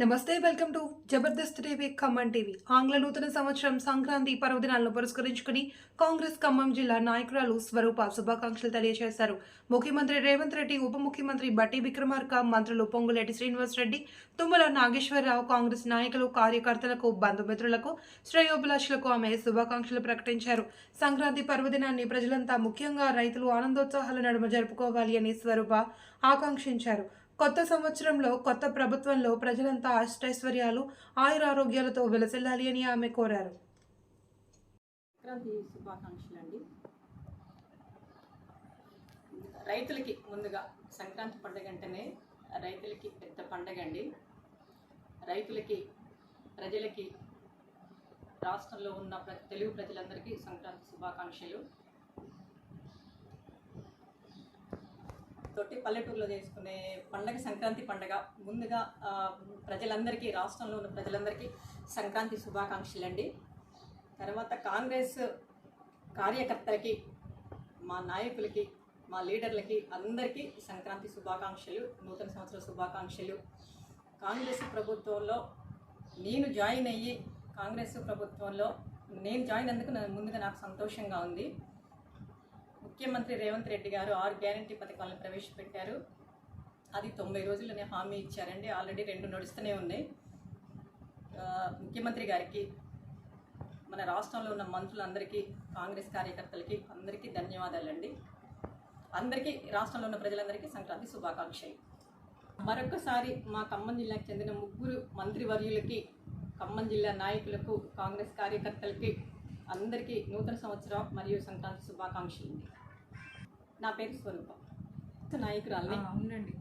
నమస్తే welcome to Jabardasth TV Khammam TV. ఆంగ్ల నూతన సంవత్సరం సంక్రాంతి పర్వదినాలను పురస్కరించుకుని కాంగ్రెస్ ఖమ్మం జిల్లా నాయకురాలు స్వరూప శుభాకాంక్షలు తెలియజేశారు. ముఖ్యమంత్రి రేవంత్ రెడ్డి ఉప ముఖ్యమంత్రి బట్టి విక్రమార్క మంత్రులు పొంగులేటి శ్రీనివాస్ రెడ్డి తుమ్మల నాగేశ్వరరావు కాంగ్రెస్ నాయకులు కార్యకర్తలకు బంధుమిత్రులకు శ్రేయోభిలాషులకు ఆమె శుభాకాంక్షలు ప్రకటించారు. సంక్రాంతి పర్వదినాన్ని ప్రజలంతా ముఖ్యంగా రైతులు ఆనందోత్సాహాల నడుమ జరుపుకోవాలి అని స్వరూప ఆకాంక్షించారు. కొత్త సంవత్సరంలో కొత్త ప్రభుత్వంలో ప్రజలంతా అష్టైశ్వర్యాలు ఆయురారోగ్యాలతో వెలసిల్లాలి అని ఆమె కోరారు. సంక్రాంతి శుభాకాంక్షలు అండి రైతులకి ముందుగా సంక్రాంతి పండుగ అంటేనే రైతులకి పెద్ద పండగ అండి రైతులకి ప్రజలకి రాష్ట్రంలో ఉన్న ప్ర తెలుగు ప్రజలందరికీ సంక్రాంతి శుభాకాంక్షలు. కాబట్టి పల్లెటూరులో చేసుకునే పండగ సంక్రాంతి పండగ. ముందుగా ప్రజలందరికీ రాష్ట్రంలో ఉన్న ప్రజలందరికీ సంక్రాంతి శుభాకాంక్షలు అండి. తర్వాత కాంగ్రెస్ కార్యకర్తలకి మా నాయకులకి మా లీడర్లకి అందరికీ సంక్రాంతి శుభాకాంక్షలు నూతన సంవత్సర శుభాకాంక్షలు. కాంగ్రెస్ ప్రభుత్వంలో నేను జాయిన్ అయ్యి కాంగ్రెస్ ప్రభుత్వంలో నేను జాయిన్ అందుకు ముందుగా నాకు సంతోషంగా ఉంది. ముఖ్యమంత్రి రేవంత్ రెడ్డి గారు ఆరు గ్యారంటీ పథకాలను ప్రవేశపెట్టారు. అది తొంభై రోజుల్లోనే హామీ ఇచ్చారండి. ఆల్రెడీ రెండు నడుస్తూనే ఉన్నాయి. ముఖ్యమంత్రి గారికి మన రాష్ట్రంలో ఉన్న మంత్రులందరికీ కాంగ్రెస్ కార్యకర్తలకి అందరికీ ధన్యవాదాలండి. అందరికీ రాష్ట్రంలో ఉన్న ప్రజలందరికీ సంక్రాంతి శుభాకాంక్షలు. మరొకసారి మా ఖమ్మం జిల్లాకు చెందిన ముగ్గురు మంత్రివర్యులకి ఖమ్మం జిల్లా నాయకులకు కాంగ్రెస్ కార్యకర్తలకి అందరికీ నూతన సంవత్సరం మరియు సంక్రాంతి శుభాకాంక్షలు. నా పేరు స్వరూప. నాయకురాలని. అవునండి.